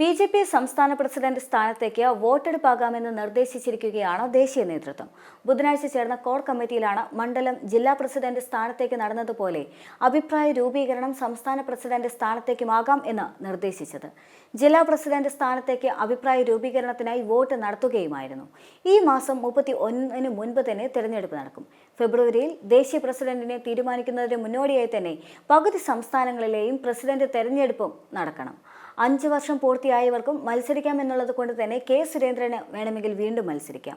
B J P സംസ്ഥാന president സ്ഥാനത്തേക്ക് വോട്ടെടുപ്പാകാമെന്ന് നിർദ്ദേശിച്ചിരിക്കുകയാണ് ദേശീയ നേതൃത്വം. ബുധനാഴ്ച ചേർന്ന കോർ കമ്മിറ്റിയിലാണ് മണ്ഡലം ജില്ലാ പ്രസിഡന്റ് സ്ഥാനത്തേക്ക് നടന്നതുപോലെ അഭിപ്രായ രൂപീകരണം സംസ്ഥാന പ്രസിഡന്റ് സ്ഥാനത്തേക്കുമാകാം എന്ന് നിർദ്ദേശിച്ചത്. ജില്ലാ പ്രസിഡന്റ് സ്ഥാനത്തേക്ക് അഭിപ്രായ രൂപീകരണത്തിനായി വോട്ട് നടത്തുകയുമായിരുന്നു. ഈ മാസം മുപ്പത്തി ഒന്നിന് മുൻപ് തന്നെ തെരഞ്ഞെടുപ്പ് നടക്കും. ഫെബ്രുവരിയിൽ ദേശീയ പ്രസിഡന്റിനെ തീരുമാനിക്കുന്നതിന് മുന്നോടിയായി തന്നെ പകുതി സംസ്ഥാനങ്ങളിലെയും പ്രസിഡന്റ് തെരഞ്ഞെടുപ്പും നടക്കണം. അഞ്ച് വർഷം പൂർത്തിയായവർക്കും മത്സരിക്കാം എന്നുള്ളത് കൊണ്ട് തന്നെ കെ സുരേന്ദ്രന് വേണമെങ്കിൽ വീണ്ടും മത്സരിക്കാം.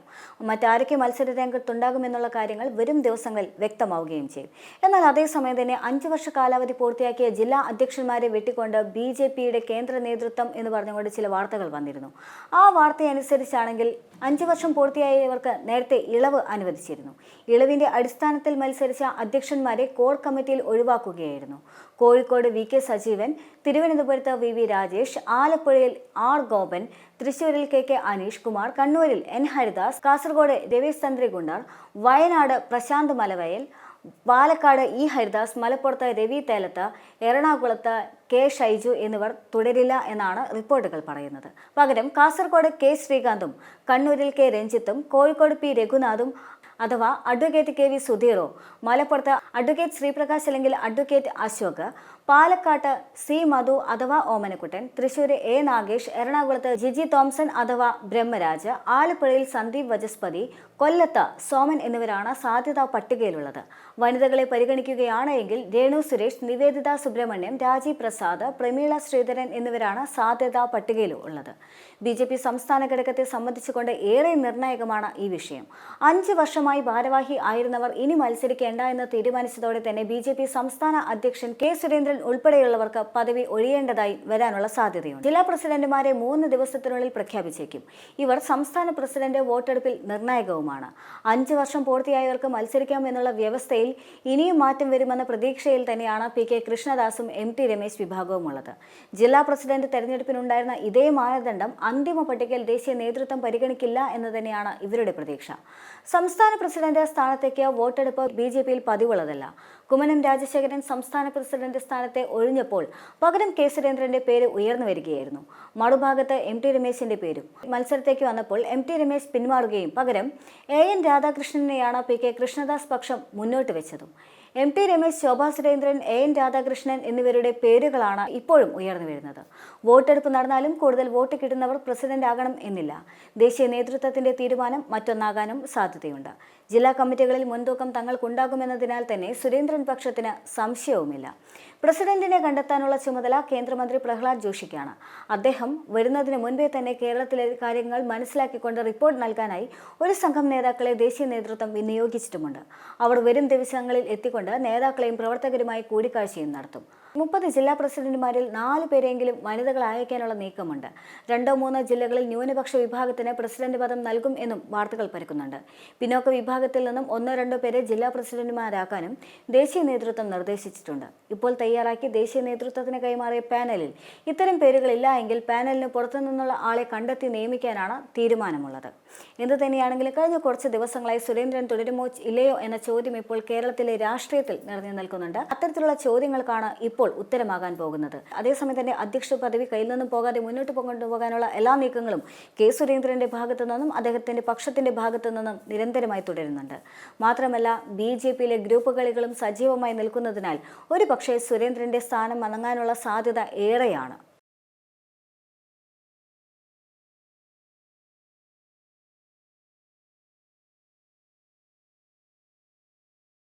മറ്റാരൊക്കെ മത്സര രംഗത്തുണ്ടാകുമെന്നുള്ള കാര്യങ്ങൾ വരും ദിവസങ്ങളിൽ വ്യക്തമാവുകയും ചെയ്യും. എന്നാൽ അതേസമയം തന്നെ അഞ്ച് വർഷ കാലാവധി പൂർത്തിയാക്കിയ ജില്ലാ അധ്യക്ഷന്മാരെ വെട്ടിക്കൊണ്ട് ബി ജെ പിയുടെ കേന്ദ്ര നേതൃത്വം എന്ന് പറഞ്ഞുകൊണ്ട് ചില വാർത്തകൾ വന്നിരുന്നു. ആ വാർത്തയനുസരിച്ചാണെങ്കിൽ അഞ്ച് വർഷം പൂർത്തിയായവർക്ക് നേരത്തെ ഇളവ് അനുവദിച്ചിരുന്നു. ഇളവിന്റെ അടിസ്ഥാനത്തിൽ മത്സരിച്ച അധ്യക്ഷന്മാരെ കോർ കമ്മിറ്റിയിൽ ഒഴിവാക്കുകയായിരുന്നു. കോഴിക്കോട് വി കെ സജീവൻ തിരുവനന്തപുരത്ത് വി വി രാജേഷ് ആലപ്പുഴയിൽ ആർ ഗോപൻ തൃശൂരിൽ കെ കെ അനീഷ് കുമാർ കണ്ണൂരിൽ എൻ ഹരിദാസ് കാസർഗോഡ് രവീഷ് തന്ത്രികുണ്ടർ വയനാട് പ്രശാന്ത് മലവയൽ പാലക്കാട് ഇ ഹരിദാസ് മലപ്പുറത്ത് രവി തേലത്ത് എറണാകുളത്ത് കെ ഷൈജു എന്നിവർ തുടരില്ല എന്നാണ് റിപ്പോർട്ടുകൾ പറയുന്നത്. പകരം കാസർഗോഡ് കെ ശ്രീകാന്തും കണ്ണൂരിൽ കെ രഞ്ജിത്തും കോഴിക്കോട് പി രഘുനാഥും അഥവാ അഡ്വക്കേറ്റ് കെ വി സുധീറോ മലപ്പുറത്ത് അഡ്വക്കേറ്റ് ശ്രീപ്രകാശ് അല്ലെങ്കിൽ അഡ്വക്കേറ്റ് അശോക് പാലക്കാട്ട് സി മധു അഥവാ ഓമനക്കുട്ടൻ തൃശൂർ എ നാഗേഷ് എറണാകുളത്ത് ജിജി തോംസൺ അഥവാ ബ്രഹ്മരാജ് ആലപ്പുഴയിൽ സന്ദീപ് വജസ്പതി കൊല്ലത്ത് സോമൻ എന്നിവരാണ് സാധ്യതാ പട്ടികയിലുള്ളത്. വനിതകളെ പരിഗണിക്കുകയാണ് എങ്കിൽ രേണു സുരേഷ് നിവേദിത സുബ്രഹ്മണ്യം രാജീവ് പ്രസാദ് പ്രമീള ശ്രീധരൻ എന്നിവരാണ് സാധ്യതാ പട്ടികയിൽ ഉള്ളത് ബി ജെ പി സംസ്ഥാന ഘടകത്തെ സംബന്ധിച്ചുകൊണ്ട് ഏറെ നിർണായകമാണ് ഈ വിഷയം. അഞ്ച് വർഷമായി ഭാരവാഹി ആയിരുന്നവർ ഇനി മത്സരിക്കേണ്ട എന്ന് തീരുമാനിച്ചതോടെ തന്നെ ബി ജെ പി സംസ്ഥാന അധ്യക്ഷൻ കെ സുരേന്ദ്രൻ ഉൾപ്പെടെയുള്ളവർക്ക് പദവി ഒഴിയേണ്ടതായി വരാനുള്ള സാധ്യതയുണ്ട്. ജില്ലാ പ്രസിഡന്റുമാരെ മൂന്ന് ദിവസത്തിനുള്ളിൽ പ്രഖ്യാപിച്ചേക്കും. ഇവർ സംസ്ഥാന പ്രസിഡന്റ് വോട്ടെടുപ്പിൽ നിർണായകവുമാണ്. അഞ്ച് വർഷം പൂർത്തിയായവർക്ക് മത്സരിക്കാമെന്നുള്ള വ്യവസ്ഥയിൽ ഇനിയും മാറ്റം വരുമെന്ന പ്രതീക്ഷയിൽ തന്നെയാണ് പി കെ കൃഷ്ണദാസും എം ടി രമേശ് വിഭാഗവുമുള്ളത്. ജില്ലാ പ്രസിഡന്റ് തെരഞ്ഞെടുപ്പിനുണ്ടായിരുന്ന ഇതേ മാനദണ്ഡം അന്തിമ പട്ടികയിൽ ദേശീയ നേതൃത്വം പരിഗണിക്കില്ല എന്ന് തന്നെയാണ് ഇവരുടെ പ്രതീക്ഷ. സംസ്ഥാന പ്രസിഡന്റ് സ്ഥാനത്തേക്ക് വോട്ടെടുപ്പ് ബി ജെ പിയിൽ പതിവുള്ളതല്ല. കുമ്മനം രാജശേഖരൻ സംസ്ഥാന പ്രസിഡന്റ് സ്ഥാനത്തെ ഒഴിഞ്ഞപ്പോൾ പകരം കെ സുരേന്ദ്രന്റെ പേര് ഉയർന്നു വരികയായിരുന്നു. മറുഭാഗത്ത് എം ടി രമേശിന്റെ പേരും. മത്സരത്തേക്ക് വന്നപ്പോൾ എം ടി രമേശ് പിന്മാറുകയും പകരം എ എൻ രാധാകൃഷ്ണനെയാണ് പി കെ കൃഷ്ണദാസ് പക്ഷം മുന്നോട്ട് വെച്ചതും. M T Ramesh Shobha Surendran A N Radhakrishnan എന്നിവരുടെ പേരുകളാണ് ഇപ്പോഴും ഉയർന്നു വരുന്നത്. വോട്ടെടുപ്പ് നടന്നാലും കൂടുതൽ വോട്ട് കിട്ടുന്നവർ പ്രസിഡന്റ് ആകണം എന്നില്ല. ദേശീയ നേതൃത്വത്തിന്റെ തീരുമാനം മറ്റൊന്നാകാനും സാധ്യതയുണ്ട്. ജില്ലാ കമ്മിറ്റികളിൽ മുൻതൂക്കം തങ്ങൾക്കുണ്ടാകുമെന്നതിനാൽ തന്നെ സുരേന്ദ്രൻ പക്ഷത്തിന് സംശയവുമില്ല. പ്രസിഡന്റിനെ കണ്ടെത്താനുള്ള ചുമതല കേന്ദ്രമന്ത്രി പ്രഹ്ലാദ് ജോഷിക്കാണ്. അദ്ദേഹം വരുന്നതിന് മുൻപേ തന്നെ കേരളത്തിലെ കാര്യങ്ങൾ മനസ്സിലാക്കിക്കൊണ്ട് റിപ്പോർട്ട് നൽകാനായി ഒരു സംഘം നേതാക്കളെ ദേശീയ നേതൃത്വം വിനിയോഗിച്ചിട്ടുമുണ്ട്. അവർ വരും ദിവസങ്ങളിൽ എത്തിക്കൊണ്ട് നേതാക്കളെയും പ്രവർത്തകരുമായി കൂടിക്കാഴ്ചയും നടത്തും. മുപ്പത് ജില്ലാ പ്രസിഡന്റുമാരിൽ നാല് പേരെങ്കിലും വനിതകൾ അയക്കാനുള്ള നീക്കമുണ്ട്. രണ്ടോ മൂന്നോ ജില്ലകളിൽ ന്യൂനപക്ഷ വിഭാഗത്തിന് പ്രസിഡന്റ് പദം നൽകും എന്നും വാർത്തകൾ പരക്കുന്നുണ്ട്. പിന്നോക്ക വിഭാഗത്തിൽ നിന്നും ഒന്നോ രണ്ടോ പേരെ ജില്ലാ പ്രസിഡന്റുമാരാക്കാനും ദേശീയ നേതൃത്വം നിർദ്ദേശിച്ചിട്ടുണ്ട്. ഇപ്പോൾ തയ്യാറാക്കി ദേശീയ നേതൃത്വത്തിന് കൈമാറിയ പാനലിൽ ഇത്തരം പേരുകളില്ല എങ്കിൽ പാനലിന് പുറത്തുനിന്നുള്ള ആളെ കണ്ടെത്തി നിയമിക്കാനാണ് തീരുമാനമുള്ളത്. എന്തു തന്നെയാണെങ്കിലും കഴിഞ്ഞ കുറച്ച് ദിവസങ്ങളായി സുരേന്ദ്രൻ തുടരുമോ ഇല്ലയോ എന്ന ചോദ്യം ഇപ്പോൾ കേരളത്തിലെ രാഷ്ട്രീയത്തിൽ നിറഞ്ഞു നിൽക്കുന്നുണ്ട് അത്തരത്തിലുള്ള ചോദ്യങ്ങൾക്കാണ് ഇപ്പോൾ ഉത്തരമാകാൻ പോകുന്നത്. അതേസമയം തന്നെ അധ്യക്ഷ പദവി കയ്യിൽ നിന്നും പോകാതെ മുന്നോട്ട് കൊണ്ടുപോകാനുള്ള എല്ലാ നീക്കങ്ങളും കെ സുരേന്ദ്രന്റെ ഭാഗത്തു നിന്നും അദ്ദേഹത്തിന്റെ പക്ഷത്തിന്റെ ഭാഗത്തു നിന്നും നിരന്തരമായി തുടരുന്നുണ്ട്. മാത്രമല്ല ബി ജെ പിയിലെ ഗ്രൂപ്പ് കളികളും സജീവമായി നിൽക്കുന്നതിനാൽ ഒരു പക്ഷേ സുരേന്ദ്രന്റെ സ്ഥാനം മടങ്ങാനുള്ള സാധ്യത ഏറെയാണ്.